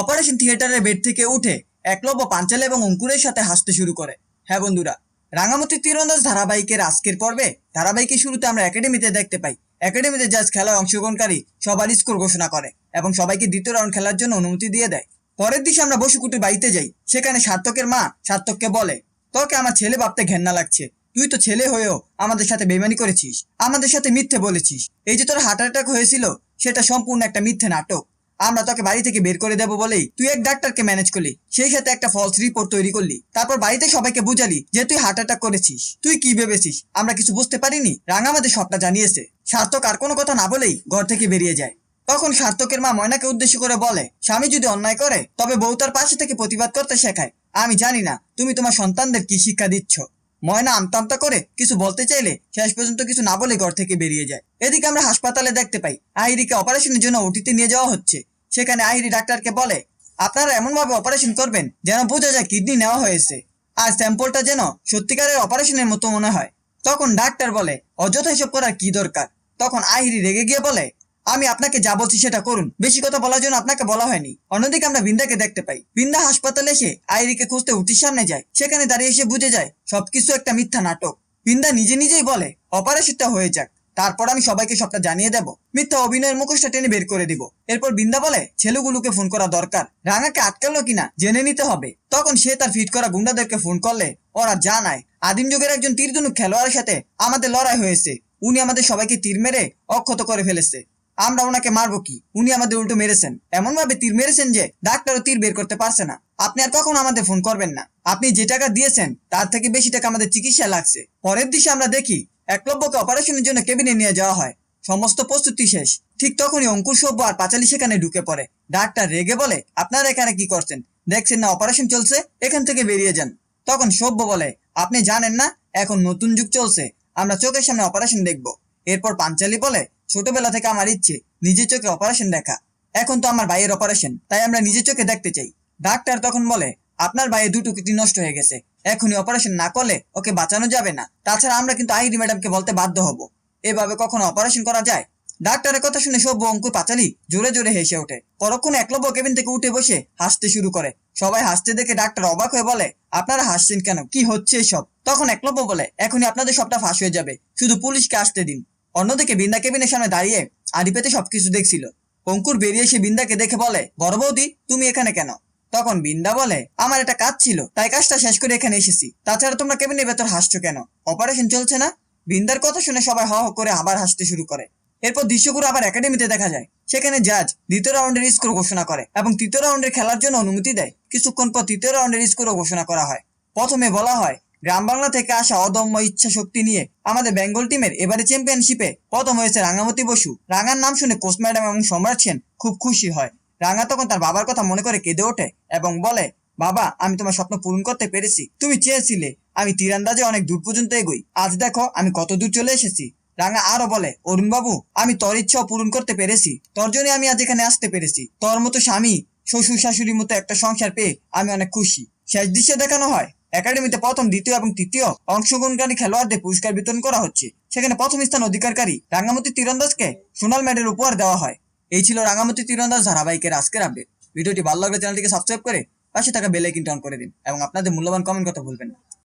Operation থিয়েটারের bed থেকে উঠে একলব্য পাঞ্চাল এবং অঙ্কুরের সাথে হাসতে শুরু করে। হ্যাঁ বন্ধুরা রাঙামতি তীরন্দাজ ধারাবাহিকের আজকের পর্বে ধারাবাহিকের শুরুতে আমরা একাডেমিতে দেখতে পাই। একাডেমিতে জাজ খেলায় অংশগ্রহণকারী সবার স্কোর ঘোষণা করে এবং সবাইকে দ্বিতীয় রাউন্ড খেলার জন্য অনুমতি দিয়ে দেয়। পরের দিশে আমরা বসুকুটির বাড়িতে যাই, সেখানে সার্থকের মা সার্থককে বলে, তোকে আমার ছেলে ভাবতে ঘেন্না লাগছে। তুই তো ছেলে হয়েও আমাদের সাথে বেমানি করেছিস, আমাদের সাথে মিথ্যে বলেছিস। এই যে তোর হার্ট অ্যাটাক হয়েছিল, সেটা সম্পূর্ণ একটা মিথ্যে নাটক। আমরা তোকে বাড়ি থেকে বের করে দেবো বলেই তুই এক ডাক্তারকে ম্যানেজ করলি। সেই সাথে একটা ফলস রিপোর্ট তৈরি করলি। তারপর বাড়িতে সবাইকে বুঝালি যে তুই হার্ট অ্যাটাক করেছিস। তুই কি ভেবেছিস? আমরা কিছু বুঝতে পারিনি। রাঙা আমাদের সবটা জানিয়েছে। সার্থক আর কোনো কথা না বলেই ঘর থেকে বেরিয়ে যায়। তখন সার্থকের মা ময়নাকে উদ্দেশ্য করে বলে, স্বামী যদি অন্যায় করে, তবে বউ তার পাশে থেকে প্রতিবাদ করতে শেখায়। আমি জানি না, তুমি তোমার সন্তানদের কি শিক্ষা দিচ্ছ? ময়না আমতা আমতা করে কিছু বলতে চাইলে শেষ পর্যন্ত কিছু না বলে ঘর থেকে বেরিয়ে যায়। এদিকে আমরা হাসপাতালে দেখতে পাই আহিরিকে অপারেশনের জন্য ওটিতে নিয়ে যাওয়া হচ্ছে। সেখানে আহিরি ডাক্তারকে বলে, আপনারা এমনভাবে অপারেশন করবেন যেন বোঝা যায় কিডনি নেওয়া হয়েছে। আর স্যাম্পলটা যেন সত্যিকারের অপারেশনের মতো মনে হয়। তখন ডাক্তার বলে, অযথা এসব করার কি দরকার? তখন আহিরি রেগে গিয়ে বলে, আমি আপনাকে যা বলছি সেটা করুন। বেশি কথা বলার জন্য আপনাকে বলা হয়নি। অন্যদিকে আমরা বিন্দাকে দেখতে পাই। বিন্দা হাসপাতালে এসে আইরিকে খুঁজতে উঠির সামনে যায়। সেখানে দাঁড়িয়ে এসে বুঝে যায়, সবকিছু একটা মিথ্যা নাটক। বিন্দা নিজে নিজেই বলে অপারেশনটা হয়ে যাক। তারপর আমি সবাইকে সবটা জানিয়ে দেব। মিথ্যা অভিনয়ের মুখোশটা টেনে বের করে দিব। এরপর বিন্দা বলে, ছেলেগুলোকে ফোন করা দরকার। রাঙাকে আটকালো কিনা জেনে নিতে হবে। তখন সে তার ফিট করা গুন্ডাদেরকে ফোন করলে, ওরা জানায়, আদিম যুগের একজন তীরধনুক খেলোয়াড়ের সাথে আমাদের লড়াই হয়েছে। উনি আমাদের সবাইকে তীর মেরে অক্ষত করে ফেলেছে। আমরা ওনাকে মারবো কি? উনি আমাদের উল্টো মেরেছেন। এমন ভাবে তীর মেরেছেন যে ডাক্তারও তীর বের করতে পারছে না। আপনি আর কখনো আমাদের ফোন করবেন না। আপনি যে টাকা দিয়েছেন, তার থেকে বেশি টাকা আমাদের চিকিৎসা লাগছে। পরের দিশে আমরা দেখি একলব্যকে অপারেশনের জন্য কেবিনে নিয়ে যাওয়া হয়। সমস্ত প্রস্তুতি শেষ। ঠিক তখনই অঙ্কুর সভ্য আর পাঁচালি সেখানে ঢুকে পড়ে। ডাক্তার রেগে বলে, আপনারা এখানে কি করছেন? দেখছেন না অপারেশন চলছে? এখান থেকে বেরিয়ে যান। তখন সভ্য বলে, আপনি জানেন না, এখন নতুন যুগ চলছে। আমরা চোখের সামনে অপারেশন দেখব। এরপর পাঞ্চালি বলে, ছোটবেলা থেকে আমার ইচ্ছে, নিজের চোখে অপারেশন দেখা। এখন তো আমার ভাইয়ের অপারেশন তাই আমরা নিজের চোখে দেখতে চাই। ডাক্তার তখন বলে, আপনার ভাইয়ের দুটো কিডনি নষ্ট হয়ে গেছে। এখনই অপারেশন না করলে ওকে বাঁচানো যাবে না। তাছাড়া আমরা কিন্তু আইডি ম্যাডামকে বলতে বাধ্য হব। এভাবে কখনো অপারেশন করা যায়? ডাক্তারের কথা শুনে সভ্য অঙ্কুর পাঁচালি জোরে জোরে হেসে ওঠে। পরক্ষণে একলব্য কেবিন থেকে উঠে বসে হাসতে শুরু করে। সবাই হাসতে দেখে ডাক্তার অবাক হয়ে বলে, আপনারা হাসছেন কেন? কি হচ্ছে এসব? তখন একলব্য বলে, এখনই আপনাদের সবটা ফাঁস হয়ে যাবে। শুধু পুলিশকে আসতে দিন। অন্যদিকে বিন্দা কেবিনের সামনে দাঁড়িয়ে আড়ি পেতে সবকিছু দেখছিল। অঙ্কুর বেরিয়ে এসে বিন্দাকে দেখে বলে, বড় বৌদি, তুমি এখানে কেন? তখন বিন্দা বলে, আমার একটা কাজ ছিল, তাই কাজটা শেষ করে এখানে এসেছি। তাছাড়া তোমরা কেবিনের ভেতর হাসছো কেন? অপারেশন চলছে না? বিন্দার কথা শুনে সবাই হ করে আবার হাসতে শুরু করে। এরপর দৃশ্যগুলো আবার একাডেমিতে দেখা যায়। সেখানে জাজ দ্বিতীয় রাউন্ডের স্কোর ঘোষণা করে এবং তৃতীয় রাউন্ডের খেলার জন্য অনুমতি দেয়। কিছুক্ষণ পর তৃতীয় রাউন্ডের স্কোরও ঘোষণা করা হয়। প্রথমে বলা হয় গ্রাম বাংলা থেকে আসা অদম্য ইচ্ছা শক্তি নিয়ে আমাদের বেঙ্গল টিমের এবারে চ্যাম্পিয়নশিপে প্রথম হয়েছে রাঙামতি বসু। রাঙার নাম শুনে কোচ ম্যাডাম এবং সম্রাট সেন খুব খুশি হয়। রাঙা তখন তার বাবার কথা মনে করে কেঁদে ওঠে এবং বলে, বাবা, আমি তোমার স্বপ্ন পূরণ করতে পেরেছি। তুমি চেয়েছিলে। আমি তীরান্দাজে অনেক দূর পর্যন্ত এগোই। আজ দেখো, আমি কত দূর চলে এসেছি। রাঙা আরও বলে অরুণ বাবু আমি তোর ইচ্ছাও পূরণ করতে পেরেছি। তোর জন্য আমি আজ এখানে আসতে পেরেছি। তোর মতো স্বামী, শ্বশুর শাশুড়ির মতো একটা সংসার পেয়ে আমি অনেক খুশি। শেষ দৃশ্যে দেখানো হয়, একাডেমিতে প্রথম, দ্বিতীয় এবং তৃতীয় অংশগ্রহণকারী খেলোয়াড়দের পুরস্কার বিতরণ করা হচ্ছে। সেখানে প্রথম স্থান অধিকারকারী রাঙ্গামতি তীরন্দাজকে সোনাল মেডেল উপহার দেওয়া হয়। এই ছিল রাঙামতি তীরন্দাজ ধারাবাহিকের আজকের আপডেট ভিডিওটি ভালো লাগলে চ্যানেলটিকে সাবস্ক্রাইব করে পাশে থাকা বেল আইকনটি অন করে দিন এবং আপনাদের মূল্যবান কমেন্ট কথা ভুলবেন না।